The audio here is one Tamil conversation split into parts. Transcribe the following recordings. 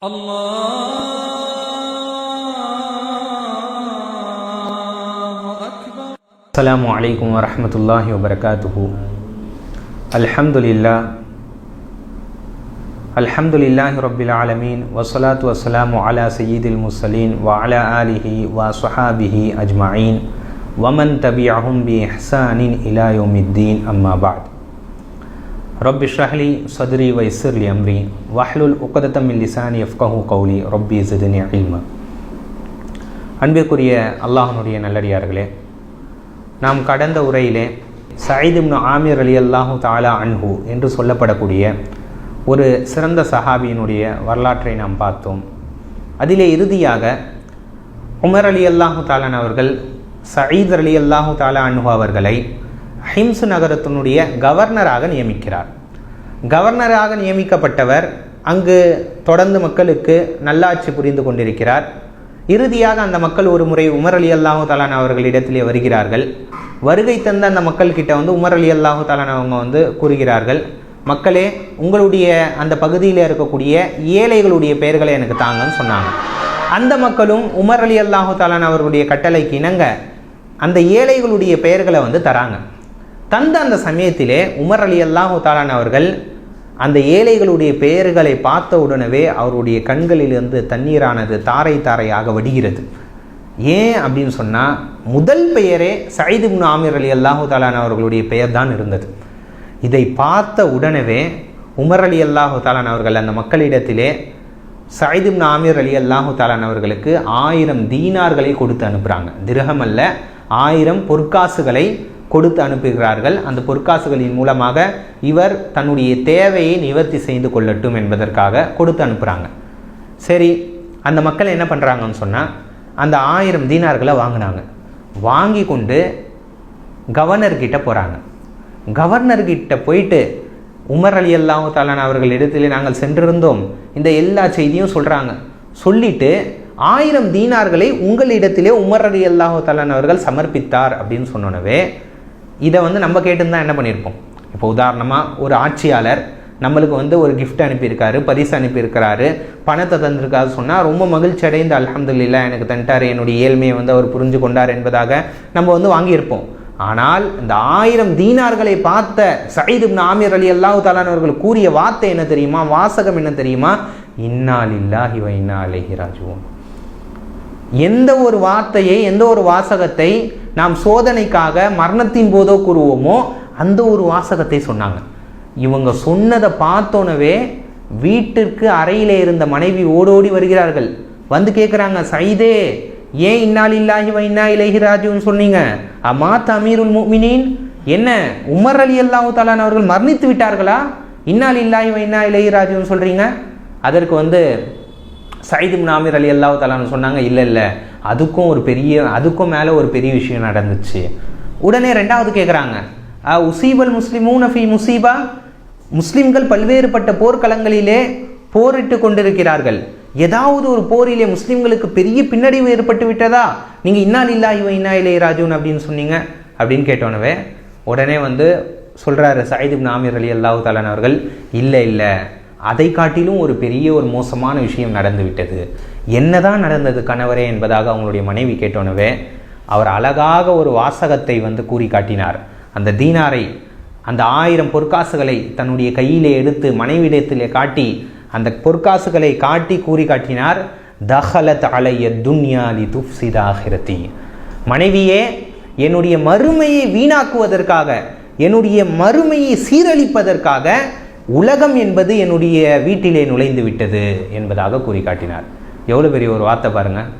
السلام عليكم ورحمة الله وبركاته. الحمد لله الحمد لله رب العالمين والصلاة والسلام على سيد المرسلين وعلى آله وصحابه أجمعين ومن تبعهم بإحسان إلى يوم الدين أما بعد. ரப்பி ஷஹ்லி சதுரி வைசர்லி அம்ரி வஹ்லுல் உக்கதத்தம் லிசானி எஃப்கஹு கௌலி ரொப்பி சிதினி அழிம அன்பிற்குரிய அல்லாஹனுடைய நல்லடியார்களே நாம் கடந்த உரையிலே சயிதும் ஆமீர் அலி அல்லாஹு தாலா அன்ஹு என்று சொல்லப்படக்கூடிய ஒரு சிறந்த சஹாபியினுடைய வரலாற்றை நாம் பார்த்தோம். அதிலே இறுதியாக உமர் அலி அல்லாஹு தாலான் அவர்கள் சயீத் அலி அல்லாஹு தாலா அன்ஹு அவர்களை ஹிம்ஸ் நகரத்தினுடைய கவர்னராக நியமிக்கிறார். கவர்னராக நியமிக்கப்பட்டவர் அங்கு தொடர்ந்து மக்களுக்கு நல்லாட்சி புரிந்து கொண்டிருக்கிறார். இறுதியாக அந்த மக்கள் ஒரு முறை உமர் அலி அல்லாஹு தாலான் அவர்களிடத்திலே வருகிறார்கள். வருகை தந்த அந்த மக்கள் கிட்ட வந்து உமர் அலி அல்லாஹு தாலான் அவங்க வந்து கூறுகிறார்கள் மக்களே உங்களுடைய அந்த பகுதியில் இருக்கக்கூடிய ஏழைகளுடைய பெயர்களை எனக்கு தாங்கன்னு சொன்னாங்க. அந்த மக்களும் உமர் அலி அல்லாஹு தாலான் அவர்களுடைய கட்டளைக்கு இணங்க அந்த ஏழைகளுடைய பெயர்களை வந்து தராங்க. தந்த அந்த சமயத்திலே உமர் அலி அல்லாஹு தாலான் அவர்கள் அந்த ஏழைகளுடைய பெயர்களை பார்த்த உடனே அவருடைய கண்களிலிருந்து தண்ணீரானது தாரை தாரையாக வடிகிறது. ஏன் அப்படின்னு சொன்னால் முதல் பெயரே சயிது முன் ஆமீர் அலி அல்லாஹு தாலான் அவர்களுடைய பெயர் தான் இருந்தது. இதை பார்த்த உடனே உமர் அலி அல்லாஹு தாலான் அவர்கள் அந்த மக்களிடத்திலே சயிது முன் ஆமீர் அலி அல்லாஹு தாலான் அவர்களுக்கு ஆயிரம் தீனார்களை கொடுத்து அனுப்புகிறாங்க திருகமல்ல அல்ல ஆயிரம் பொற்காசுகளை கொடுத்து அனுப்புகிறார்கள். அந்த பொற்காசுகளின் மூலமாக இவர் தன்னுடைய தேவையை நிவர்த்தி செய்து கொள்ளட்டும் என்பதற்காக கொடுத்து அனுப்புகிறாங்க சரி அந்த மக்கள் என்ன பண்ணுறாங்கன்னு சொன்னால் அந்த ஆயிரம் தீனார்களை வாங்கினாங்க. வாங்கி கொண்டு கவர்னர்கிட்ட போகிறாங்க கவர்னர்கிட்ட போயிட்டு உமர் அலி அல்லாஹு தாலான் அவர்கள் இடத்திலே நாங்கள் சென்றிருந்தோம். இந்த எல்லா செய்தியும் சொல்கிறாங்க சொல்லிட்டு ஆயிரம் தீனார்களை உங்களிடத்திலே உமர் அலி அல்லாஹு தாலான் அவர்கள் சமர்ப்பித்தார் அப்படின்னு சொன்னோன்னவே இதை வந்து நம்ம கேட்டுருந்தா என்ன பண்ணியிருப்போம்? இப்போ உதாரணமாக ஒரு ஆட்சியாளர் நம்மளுக்கு வந்து ஒரு கிஃப்ட் அனுப்பியிருக்காரு பரிசு அனுப்பியிருக்கிறாரு பணத்தை தந்திருக்காரு சொன்னால் ரொம்ப மகிழ்ச்சி அடைந்து அல்ஹம்துலில்லா எனக்கு தந்துட்டார் என்னுடைய ஏழ்மையை வந்து அவர் புரிஞ்சு கொண்டார் என்பதாக நம்ம வந்து வாங்கியிருப்போம். ஆனால் இந்த ஆயிரம் தீனார்களை பார்த்த சயீது ஆமீர் அலி அல்லாஹு தாலானவர்கள் கூறிய வார்த்தை என்ன தெரியுமா? வாசகம் என்ன தெரியுமா? இன்னா லில்லாஹி வ ராஜுவோம் எந்த ஒரு வார்த்தையை எந்த ஒரு வாசகத்தை நாம் சோதனைக்காக மரணத்தின் போதோ கூறுவோமோ அந்த ஒரு வாசகத்தை சொன்னாங்க. இவங்க சொன்னதை பார்த்தோனவே வீட்டிற்கு அறையிலே இருந்த மனைவி ஓடோடி வருகிறார்கள். வந்து கேட்குறாங்க சைதே ஏன் இன்னால் இல்லாஹி வைனா இலஹி சொன்னீங்க? அம்மா அமீருல் முமினின் என்ன உமர் அலி அல்லாஹு தாலான் அவர்கள் மரணித்து விட்டார்களா? இன்னால் இல்லாஹி வைனா இலஹி சொல்கிறீங்க அதற்கு வந்து சயிது நாமிர் அலி அல்லா தலான்னு சொன்னாங்க இல்லை இல்லை. அதுக்கும் ஒரு பெரிய அதுக்கும் மேலே ஒரு பெரிய விஷயம் நடந்துச்சு. உடனே ரெண்டாவது கேட்குறாங்க உசீபல் முஸ்லிமூன் ஃபி முசீபா? முஸ்லிம்கள் பல்வேறுபட்ட போர்க்களங்களிலே போரிட்டு கொண்டிருக்கிறார்கள். ஏதாவது ஒரு போரிலே முஸ்லிம்களுக்கு பெரிய பின்னடைவு ஏற்பட்டு விட்டதா? நீங்கள் இன்னால் இல்லா இவன் இன்னா இலே ராஜூன் அப்படின்னு சொன்னீங்க அப்படின்னு கேட்டோனவே உடனே வந்து சொல்கிறாரு சயிது நாமீர் அலி அல்லாஹு தாலான் அவர்கள் இல்லை இல்லை. அதை காட்டிலும் ஒரு பெரிய ஒரு மோசமான விஷயம் நடந்துவிட்டது. என்னதான் நடந்தது கணவரே என்பதாக அவங்களுடைய மனைவி கேட்டோனவே அவர் அழகாக ஒரு வாசகத்தை வந்து கூறி காட்டினார். அந்த தீனாரை அந்த ஆயிரம் பொற்காசுகளை தன்னுடைய கையிலே எடுத்து மனைவிடத்திலே காட்டி அந்த பொற்காசுகளை காட்டி கூறி காட்டினார் தஹலத் அலைய துன்யாலி துப்சிதாகிரதி மனைவியே என்னுடைய மறுமையை வீணாக்குவதற்காக என்னுடைய மறுமையை சீரழிப்பதற்காக உலகம் என்பது என்னுடைய வீட்டிலே நுழைந்து விட்டது என்பதாக கூறி காட்டினார் எவ்வளோ பெரிய ஒரு வார்த்தை பாருங்கள்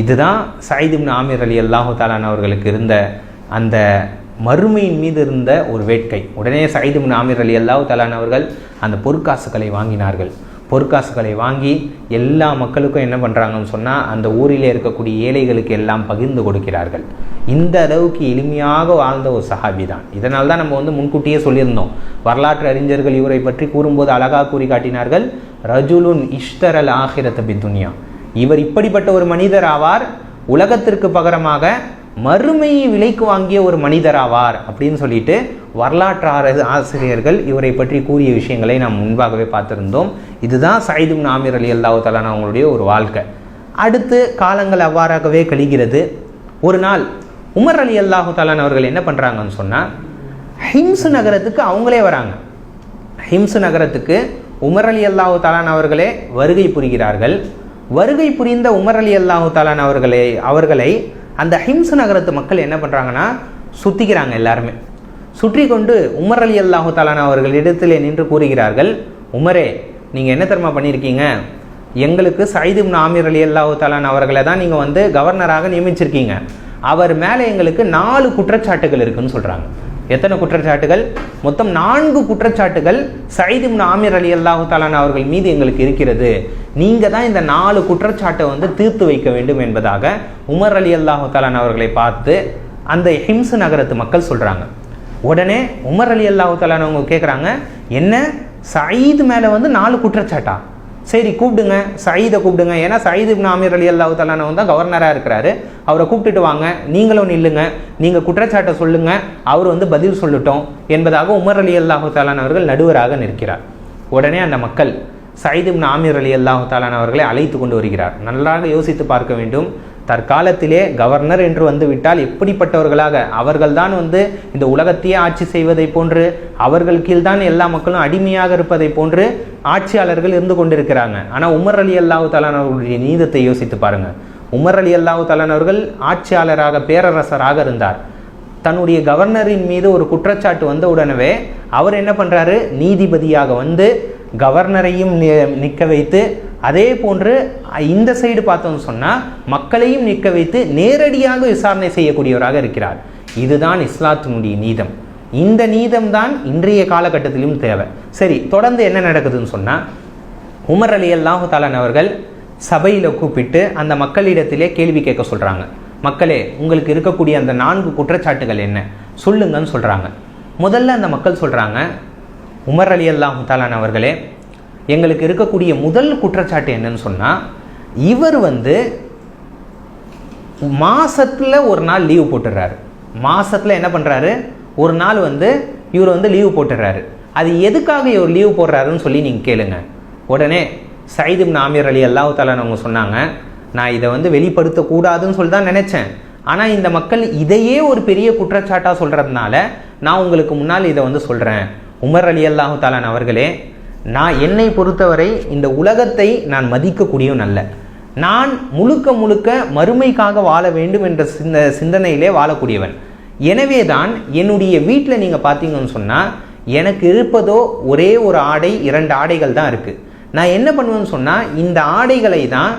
இதுதான் சயிதிம் ஆமீர் அலி அல்லாஹு தாலான் அவர்களுக்கு இருந்த அந்த மறுமையின் மீது இருந்த ஒரு வேட்கை. உடனே சயிதும் ஆமீர் அலி அல்லாஹு தாலான் அவர்கள் அந்த பொற்காசுகளை வாங்கினார்கள். பொற்காசுகளை வாங்கி எல்லா மக்களுக்கும் என்ன பண்ணுறாங்கன்னு சொன்னால் அந்த ஊரிலே இருக்கக்கூடிய ஏழைகளுக்கு எல்லாம் பகிர்ந்து கொடுக்கிறார்கள். இந்த அளவுக்கு எளிமையாக வாழ்ந்த ஒரு சஹாபி தான் இதனால் தான் நம்ம வந்து முன்கூட்டியே சொல்லியிருந்தோம். வரலாற்று அறிஞர்கள் இவரை பற்றி கூறும்போது அழகாக கூறி காட்டினார்கள் ரஜுலுன் இஷ்தரல் ஆஹிரத் துன்யா துனியா. இவர் இப்படிப்பட்ட ஒரு மனிதர் ஆவார் உலகத்திற்கு பகரமாக மறுமையை விலைக்கு வாங்கிய ஒரு மனிதராவார் அப்படின்னு சொல்லிட்டு வரலாற்று ஆசிரியர்கள் இவரை பற்றி கூறிய விஷயங்களை நாம் முன்பாகவே பார்த்திருந்தோம். இதுதான் சைதும் நாமிர் அலி அல்லாஹு தலான் அவங்களுடைய ஒரு வாழ்க்கை. அடுத்து காலங்கள் அவ்வாறாகவே கழிகிறது. ஒரு நாள் உமர் அலி அல்லாஹு தலான் அவர்கள் என்ன பண்ணுறாங்கன்னு சொன்னால் ஹிம்ஸ் நகரத்துக்கு அவங்களே வராங்க. ஹிம்ஸ் நகரத்துக்கு உமர் அலி அல்லாஹு தாலான் அவர்களே வருகை புரிகிறார்கள். வருகை புரிந்த உமர் அலி அல்லாஹு தாலான் அவர்களே அவர்களை அந்த ஹிம்ஸ் நகரத்து மக்கள் என்ன பண்ணுறாங்கன்னா சுத்திக்கிறாங்க எல்லாருமே. சுற்றி கொண்டு உமர் அலி அல்லாஹு தாலான் அவர்களிடத்தில் நின்று கூறுகிறார்கள் உமரே நீங்கள் என்ன தெரியுமா பண்ணியிருக்கீங்க? எங்களுக்கு சைது ஆமீர் அலி அல்லாஹு தாலான் அவர்களை தான் நீங்கள் வந்து கவர்னராக நியமிச்சிருக்கீங்க. அவர் மேலே எங்களுக்கு நாலு குற்றச்சாட்டுகள் இருக்குன்னு சொல்கிறாங்க எத்தனை குற்றச்சாட்டுகள்? மொத்தம் நான்கு குற்றச்சாட்டுகள் சைது ஆமீர் அலி அல்லாஹு தாலான் அவர்கள் மீது எங்களுக்கு இருக்கிறது. நீங்கள் தான் இந்த நாலு குற்றச்சாட்டை வந்து தீர்த்து வைக்க வேண்டும் என்பதாக உமர் அலி அல்லாஹு தாலான் அவர்களை பார்த்து அந்த ஹிம்ஸ் நகரத்து மக்கள் சொல்கிறாங்க உடனே உமர் அலி அல்லாஹு தாலான் அவங்க கேட்குறாங்க என்ன? சயீது மேலே வந்து நாலு குற்றச்சாட்டா? சரி கூப்பிடுங்க. சயீதை கூப்பிடுங்க. ஏன்னா சயீத் இப்னு ஆமீர் அலி அல்லாஹு தாலானவன் தான் கவர்னராக இருக்கிறாரு. அவரை கூப்பிட்டுட்டு வாங்க. நீங்களும் நில்லுங்க. நீங்கள் குற்றச்சாட்டை சொல்லுங்க. அவர் வந்து பதில் சொல்லட்டும் என்பதாக உமர் அலி அல்லாஹு தாலானவர்கள் நடுவராக நிற்கிறார். உடனே அந்த மக்கள் சயீத் இப்னு ஆமீர் அலி அல்லாஹு தாலானவர்களை அழைத்து கொண்டு வருகிறார். நன்றாக யோசித்து பார்க்க வேண்டும். தற்காலத்திலே கவர்னர் என்று வந்து விட்டால் எப்படிப்பட்டவர்களாக? அவர்கள்தான் வந்து இந்த உலகத்தையே ஆட்சி செய்வதை போன்று அவர்கள் கீழ்தான் எல்லா மக்களும் அடிமையாக இருப்பதை போன்று ஆட்சியாளர்கள் இருந்து கொண்டிருக்கிறாங்க. ஆனால் உமர் அலி அல்லாஹு தாலான் அவர்களுடைய நீதத்தை யோசித்து பாருங்கள் உமர் அலி அல்லாஹு அவர்கள் ஆட்சியாளராக பேரரசராக இருந்தார். தன்னுடைய கவர்னரின் மீது ஒரு குற்றச்சாட்டு வந்த உடனே அவர் என்ன பண்ணுறாரு நீதிபதியாக வந்து கவர்னரையும் நி- நிற்க வைத்து அதே போன்று இந்த சைடு பார்த்தோம்னு சொன்னால் மக்களையும் நிற்க வைத்து நேரடியாக விசாரணை செய்யக்கூடியவராக இருக்கிறார். இதுதான் இஸ்லாத்தினுடைய நீதம். இந்த நீதம் தான் இன்றைய காலகட்டத்திலும் தேவை. சரி தொடர்ந்து என்ன நடக்குதுன்னு சொன்னால் உமர் அலி அல்லாஹு தாலான் அவர்கள் சபையில் கூப்பிட்டு அந்த மக்களிடத்திலே கேள்வி கேட்க சொல்கிறாங்க மக்களே உங்களுக்கு இருக்கக்கூடிய அந்த நான்கு குற்றச்சாட்டுகள் என்ன? சொல்லுங்கன்னு சொல்கிறாங்க முதல்ல அந்த மக்கள் சொல்கிறாங்க உமர் அலி அல்லாஹு தாலான் அவர்களே எங்களுக்கு இருக்கக்கூடிய முதல் குற்றச்சாட்டு என்னன்னு சொன்னால் இவர் வந்து மாதத்தில் ஒரு நாள் லீவு போட்டுடுறாரு மாதத்தில் என்ன பண்ணுறாரு ஒரு நாள் வந்து இவர் வந்து லீவு போட்டுடுறாரு அது எதுக்காக இவர் லீவு போடுறாருன்னு சொல்லி நீங்கள் கேளுங்க. உடனே சைது நாமியர் அலி அல்லாஹு அவங்க சொன்னாங்க நான் இதை வந்து வெளிப்படுத்தக்கூடாதுன்னு சொல்லி தான் நினச்சேன். ஆனால் இந்த மக்கள் இதையே ஒரு பெரிய குற்றச்சாட்டாக சொல்கிறதுனால நான் உங்களுக்கு முன்னால் இதை வந்து சொல்கிறேன் உமர் அலி அல்லாஹு தாலான் அவர்களே நான் என்னை பொறுத்தவரை இந்த உலகத்தை நான் மதிக்கக்கூடியவன் அல்ல. நான் முழுக்க முழுக்க மறுமைக்காக வாழ வேண்டும் என்ற சிந்த சிந்தனையிலே வாழக்கூடியவன். எனவே தான் என்னுடைய வீட்டில் நீங்கள் பார்த்தீங்கன்னு சொன்னால் எனக்கு இருப்பதோ ஒரே ஒரு ஆடை இரண்டு ஆடைகள் தான் இருக்குது நான் என்ன பண்ணுவேன்னு சொன்னால் இந்த ஆடைகளை தான்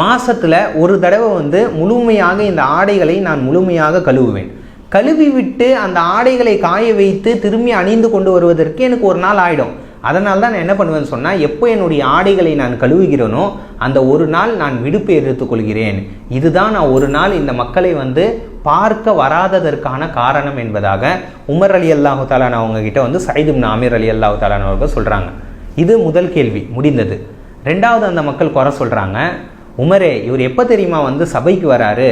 மாதத்தில் ஒரு தடவை வந்து முழுமையாக இந்த ஆடைகளை நான் முழுமையாக கழுவுவேன். கழுவி விட்டு அந்த ஆடைகளை காய வைத்து திரும்பி அணிந்து கொண்டு வருவதற்கு எனக்கு ஒரு நாள் ஆகிடும் அதனால தான் நான் என்ன பண்ணுவேன்னு சொன்னால் எப்போ என்னுடைய ஆடைகளை நான் கழுவுகிறேனோ அந்த ஒரு நாள் நான் விடுப்பு எடுத்துக்கொள்கிறேன் இதுதான் நான் ஒரு நாள் இந்த மக்களை வந்து பார்க்க வராததற்கான காரணம் என்பதாக உமர் அலி அல்லாஹு தாலான் அவங்ககிட்ட வந்து சைதும் அமீர் அலி அல்லாஹு தாலான் அவர்கள் சொல்கிறாங்க இது முதல் கேள்வி முடிந்தது. ரெண்டாவது அந்த மக்கள் குறை சொல்கிறாங்க உமரே இவர் எப்போ தெரியுமா வந்து சபைக்கு வராரு?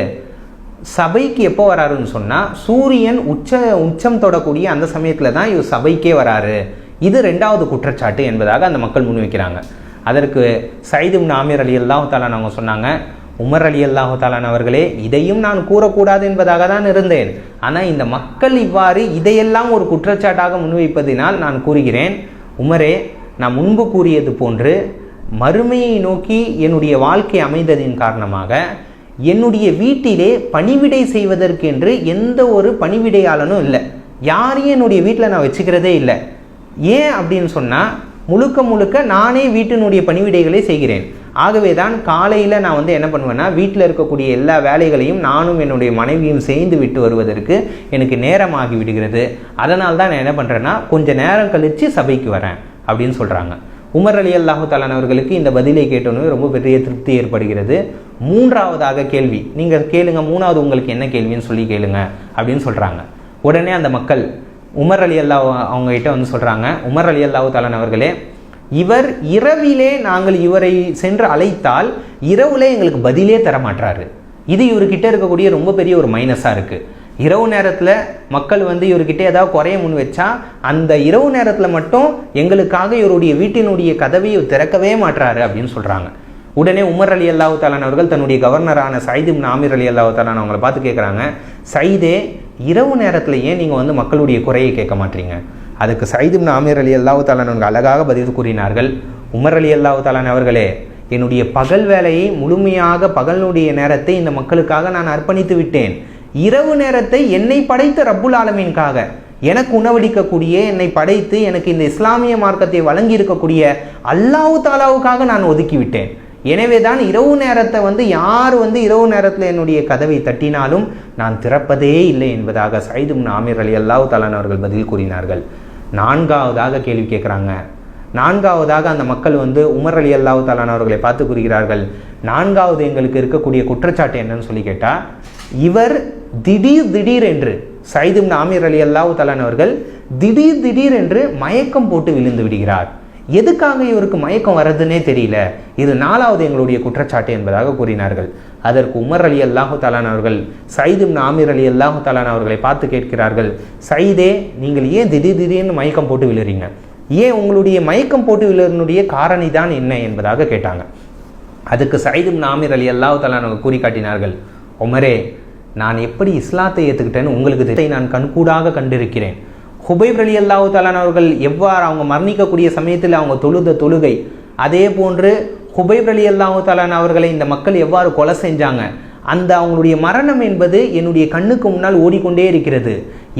சபைக்கு எப்போ வராருன்னு சொன்னால் சூரியன் உச்ச உச்சம் தொடக்கூடிய அந்த சமயத்தில் தான் இவர் சபைக்கே வராரு. இது ரெண்டாவது குற்றச்சாட்டு என்பதாக அந்த மக்கள் முன்வைக்கிறாங்க. அதற்கு சைதும் நாமீர் அலி அல்லாஹு தாலான் அவங்க சொன்னாங்க உமர் அலி அல்லாஹு தாலான் அவர்களே இதையும் நான் கூறக்கூடாது என்பதாக தான் இருந்தேன். ஆனால் இந்த மக்கள் இவ்வாறு இதையெல்லாம் ஒரு குற்றச்சாட்டாக முன்வைப்பதினால் நான் கூறுகிறேன் உமரே நான் முன்பு கூறியது போன்று மறுமையை நோக்கி என்னுடைய வாழ்க்கை அமைந்ததின் காரணமாக என்னுடைய வீட்டிலே பணிவிடை செய்வதற்கென்று எந்த ஒரு பணிவிடையாளனும் இல்லை. யாரையும் என்னுடைய வீட்டில் நான் வச்சுக்கிறதே இல்லை. ஏன் அப்படின்னு சொன்னால் முழுக்க முழுக்க நானே வீட்டினுடைய பணிவிடைகளை செய்கிறேன். ஆகவே தான் காலையில் நான் வந்து என்ன பண்ணுவேன்னா வீட்டில் இருக்கக்கூடிய எல்லா வேலைகளையும் நானும் என்னுடைய மனைவியும் சேர்ந்து விட்டு வருவதற்கு எனக்கு நேரமாகி விடுகிறது. அதனால் தான் நான் என்ன பண்ணுறேன்னா கொஞ்சம் நேரம் கழித்து சபைக்கு வரேன் அப்படின்னு சொல்கிறாங்க உமர் அலி அல்லாஹு தாலான் அவர்களுக்கு இந்த பதிலை கேட்டோன்னு ரொம்ப பெரிய திருப்தி ஏற்படுகிறது. மூன்றாவதாக கேள்வி. நீங்கள் கேளுங்க மூணாவது உங்களுக்கு என்ன கேள்வின்னு சொல்லி கேளுங்க அப்படின்னு சொல்கிறாங்க உடனே அந்த மக்கள் உமர் அலி அல்லா அவங்ககிட்ட வந்து சொல்கிறாங்க உமர் அலி அல்லாஹு தாலான் அவர்களே இவர் இரவிலே நாங்கள் இவரை சென்று அழைத்தால் இரவுலே எங்களுக்கு பதிலே தர மாட்டாரு இது இவர்கிட்ட இருக்கக்கூடிய ரொம்ப பெரிய ஒரு மைனஸாக இருக்குது இரவு நேரத்தில் மக்கள் வந்து இவர்கிட்ட ஏதாவது குறைய முன் வச்சா அந்த இரவு நேரத்தில் மட்டும் எங்களுக்காக இவருடைய வீட்டினுடைய கதவை திறக்கவே மாட்டாரு அப்படின்னு சொல்கிறாங்க உடனே உமர் அலி அல்லாஹு தாலான் அவர்கள் தன்னுடைய கவர்னரான சைது ஆமீர் அலி அல்லாஹு தாலான் அவங்கள பார்த்து கேட்குறாங்க சைதே இரவு நேரத்தில் ஏன் நீங்கள் வந்து மக்களுடைய குறையை கேட்க மாட்டீங்க? அதுக்கு சைது ஆமீர் அலி அல்லாஹு தாலான் அவங்க அழகாக பதில் கூறினார்கள். உமர் அலி அல்லாஹு தாலான் அவர்களே என்னுடைய பகல் வேலையை முழுமையாக பகலுடைய நேரத்தை இந்த மக்களுக்காக நான் அர்ப்பணித்து விட்டேன். இரவு நேரத்தை என்னை படைத்த ரப்புல் ஆலமீன்காக எனக்கு உணவளிக்கக்கூடிய என்னை படைத்து எனக்கு இந்த இஸ்லாமிய மார்க்கத்தை வழங்கி இருக்கக்கூடிய அல்லாஹு தாலாவுக்காக நான் ஒதுக்கிவிட்டேன். எனவே தான் இரவு நேரத்தை வந்து யார் வந்து இரவு நேரத்தில் என்னுடைய கதவை தட்டினாலும் நான் திறப்பதே இல்லை என்பதாக சைதும் ஆமீர் அலி அல்லாஹு தாலான் அவர்கள் பதில் கூறினார்கள். நான்காவதாக கேள்வி கேட்குறாங்க. நான்காவதாக அந்த மக்கள் வந்து உமர் அலி அல்லாஹு தாலான் அவர்களை பார்த்து கூறுகிறார்கள். நான்காவது எங்களுக்கு இருக்கக்கூடிய குற்றச்சாட்டு என்னன்னு சொல்லி கேட்டால் இவர் திடீர் திடீர் என்று சைதும் ஆமீர் அலி அல்லாஹு தாலான் அவர்கள் திடீர் திடீர் என்று மயக்கம் போட்டு விழுந்து விடுகிறார். எதுக்காக இவருக்கு மயக்கம் வர்றதுன்னே தெரியல. இது நாலாவது எங்களுடைய குற்றச்சாட்டு என்பதாக கூறினார்கள். அதற்கு உமர் அலி அல்லாஹு தாலான் அவர்கள் சைதும் ஆமீர் அலி அல்லாஹு தாலான் அவர்களை பார்த்து கேட்கிறார்கள் சைதே நீங்கள் ஏன் திடீர் திடீர்னு மயக்கம் போட்டு விழுறீங்க? ஏன் உங்களுடைய மயக்கம் போட்டு விழுறனுடைய காரணி தான் என்ன? என்பதாக கேட்டாங்க. அதுக்கு சைதும் ஆமீர் அலி அல்லாஹு தலான் அவங்க கூறி காட்டினார்கள் உமரே நான் எப்படி இஸ்லாத்தை ஏற்றுக்கிட்டேன்னு உங்களுக்கு இதை நான் கண்கூடாக கண்டிருக்கிறேன். ஹுபைப் அலி அல்லாஹு தாலான் அவர்கள் எவ்வாறு அவங்க மரணிக்கக்கூடிய சமயத்தில் அவங்க தொழுத தொழுகை அதே போன்று ஹுபைப் அலி அல்லாஹு தாலான் அவர்களை இந்த மக்கள் எவ்வாறு கொலை செஞ்சாங்க அந்த அவங்களுடைய மரணம் என்பது என்னுடைய கண்ணுக்கு முன்னால் ஓடிக்கொண்டே இருக்கிறது.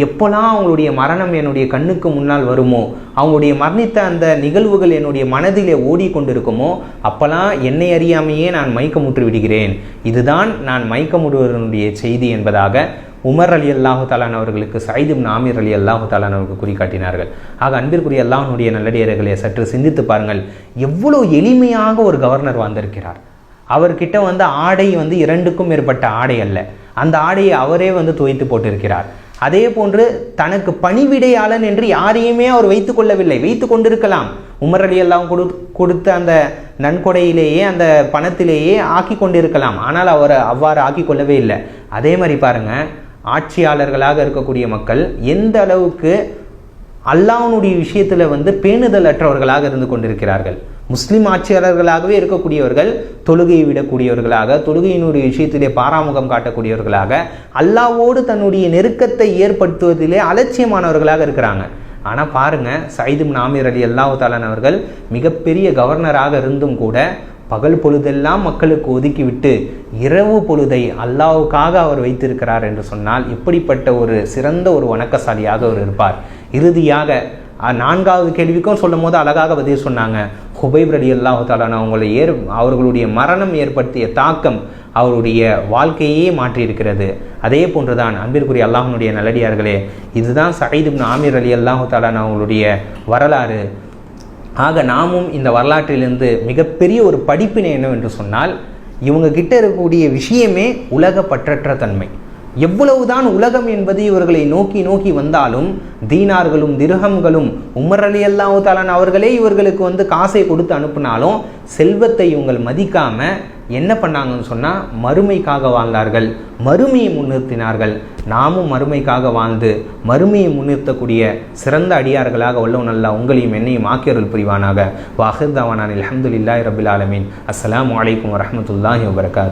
எப்போலாம் அவங்களுடைய மரணம் என்னுடைய கண்ணுக்கு முன்னால் வருமோ அவங்களுடைய மரணித்த அந்த நிகழ்வுகள் என்னுடைய மனதிலே ஓடிக்கொண்டிருக்குமோ அப்போலாம் என்னை அறியாமையே நான் மயக்கமுற்று விடுகிறேன். இதுதான் நான் மயக்கமுடுவதனுடைய செய்தி என்பதாக உமர் அலி அல்லாஹு தாலான் அவர்களுக்கு சைதும் நாமீர் அலி அல்லாஹு தாலான் அவர்களுக்கு குறிக்காட்டினார்கள் ஆக அன்பிற்குரிய அல்லாஹனுடைய நல்லடியர்களை சற்று சிந்தித்து பாருங்கள். எவ்வளோ எளிமையாக ஒரு கவர்னர் வந்திருக்கிறார் அவர்கிட்ட வந்து ஆடை வந்து இரண்டுக்கும் மேற்பட்ட ஆடை அல்ல. அந்த ஆடையை அவரே வந்து துவைத்து போட்டிருக்கிறார். அதே போன்று தனக்கு பணிவிடையாளன் என்று யாரையுமே அவர் வைத்து கொள்ளவில்லை. வைத்து கொண்டிருக்கலாம். உமர் அலி எல்லாம் கொடு கொடுத்த அந்த நன்கொடையிலேயே அந்த பணத்திலேயே ஆக்கி கொண்டிருக்கலாம். ஆனால் அவர் அவ்வாறு ஆக்கி கொள்ளவே இல்லை. அதே மாதிரி பாருங்க ஆட்சியாளர்களாக இருக்கக்கூடிய மக்கள் எந்த அளவுக்கு அல்லாவுனுடைய விஷயத்தில் வந்து பேணுதல் அற்றவர்களாக இருந்து கொண்டிருக்கிறார்கள். முஸ்லீம் ஆட்சியாளர்களாகவே இருக்கக்கூடியவர்கள் தொழுகையை விடக்கூடியவர்களாக தொழுகையினுடைய விஷயத்திலே பாராமுகம் காட்டக்கூடியவர்களாக அல்லாவோடு தன்னுடைய நெருக்கத்தை ஏற்படுத்துவதிலே அலட்சியமானவர்களாக இருக்கிறாங்க. ஆனால் பாருங்கள் சைதும் நாமீர் அலி அல்லாஹு தாலான் அவர்கள் மிகப்பெரிய கவர்னராக இருந்தும் கூட பகல் பொழுதெல்லாம் மக்களுக்கு ஒதுக்கிவிட்டு இரவு பொழுதை அல்லாவுக்காக அவர் வைத்திருக்கிறார் என்று சொன்னால் இப்படிப்பட்ட ஒரு சிறந்த ஒரு வணக்கசாலியாக அவர் இருப்பார். இறுதியாக நான்காவது கேள்விக்கும் சொல்லும் போது அழகாக பதில் சொன்னாங்க. ஹுபைப் ரலி அல்லாஹாலான அவங்களை ஏற் அவர்களுடைய மரணம் ஏற்படுத்திய தாக்கம் அவருடைய வாழ்க்கையே மாற்றியிருக்கிறது. அதே போன்றுதான் அன்பிற்குரிய அல்லாஹனுடைய நல்லடியார்களே இதுதான் சகைதும் ஆமீர் அலி அல்லாஹாலான அவங்களுடைய வரலாறு. ஆக நாமும் இந்த வரலாற்றிலிருந்து மிகப்பெரிய ஒரு படிப்பினை என்னவென்று சொன்னால் இவங்க கிட்ட இருக்கக்கூடிய விஷயமே உலக பற்றற்ற தன்மை. எவ்வளவுதான் உலகம் என்பது இவர்களை நோக்கி நோக்கி வந்தாலும் தீனார்களும் திருகம்களும் உமர் அலி அல்லாஹு தாலான் அவர்களே இவர்களுக்கு வந்து காசை கொடுத்து அனுப்பினாலும் செல்வத்தை இவங்கள் மதிக்காம என்ன பண்ணாங்கன்னு சொன்னால் மறுமைக்காக வாழ்ந்தார்கள். மறுமையை முன்னிறுத்தினார்கள். நாமும் மறுமைக்காக வாழ்ந்து மறுமையை முன்னிறுத்தக்கூடிய சிறந்த அடியார்களாக உள்ளவன் நல்லா உங்களையும் என்னையும் ஆக்கியர்கள் புரிவானாக. வாஹிர்தவானான் அலமதுல்லாஹி ரபுல் ஆலமீன். அஸ்லாம் வலைக்கம் வரமத்துல்லாஹி வபரகாத்.